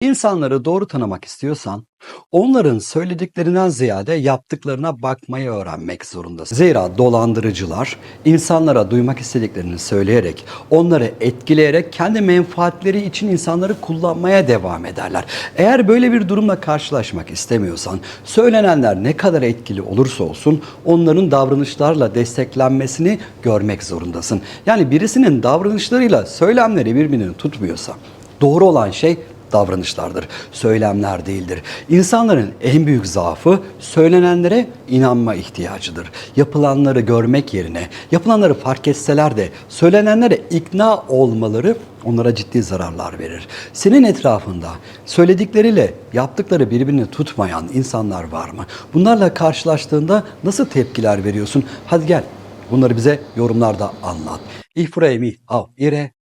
İnsanları doğru tanımak istiyorsan, onların söylediklerinden ziyade yaptıklarına bakmayı öğrenmek zorundasın. Zira dolandırıcılar insanlara duymak istediklerini söyleyerek, onları etkileyerek kendi menfaatleri için insanları kullanmaya devam ederler. Eğer böyle bir durumla karşılaşmak istemiyorsan, söylenenler ne kadar etkili olursa olsun onların davranışlarla desteklenmesini görmek zorundasın. Yani birisinin davranışlarıyla söylemleri birbirini tutmuyorsa, doğru olan şey davranışlardır, söylemler değildir. İnsanların en büyük zaafı söylenenlere inanma ihtiyacıdır. Yapılanları görmek yerine, yapılanları fark etseler de söylenenlere ikna olmaları onlara ciddi zararlar verir. Senin etrafında söyledikleriyle yaptıkları birbirini tutmayan insanlar var mı? Bunlarla karşılaştığında nasıl tepkiler veriyorsun? Hadi gel bunları bize yorumlarda anlat. Ich freue mich auf Ihre.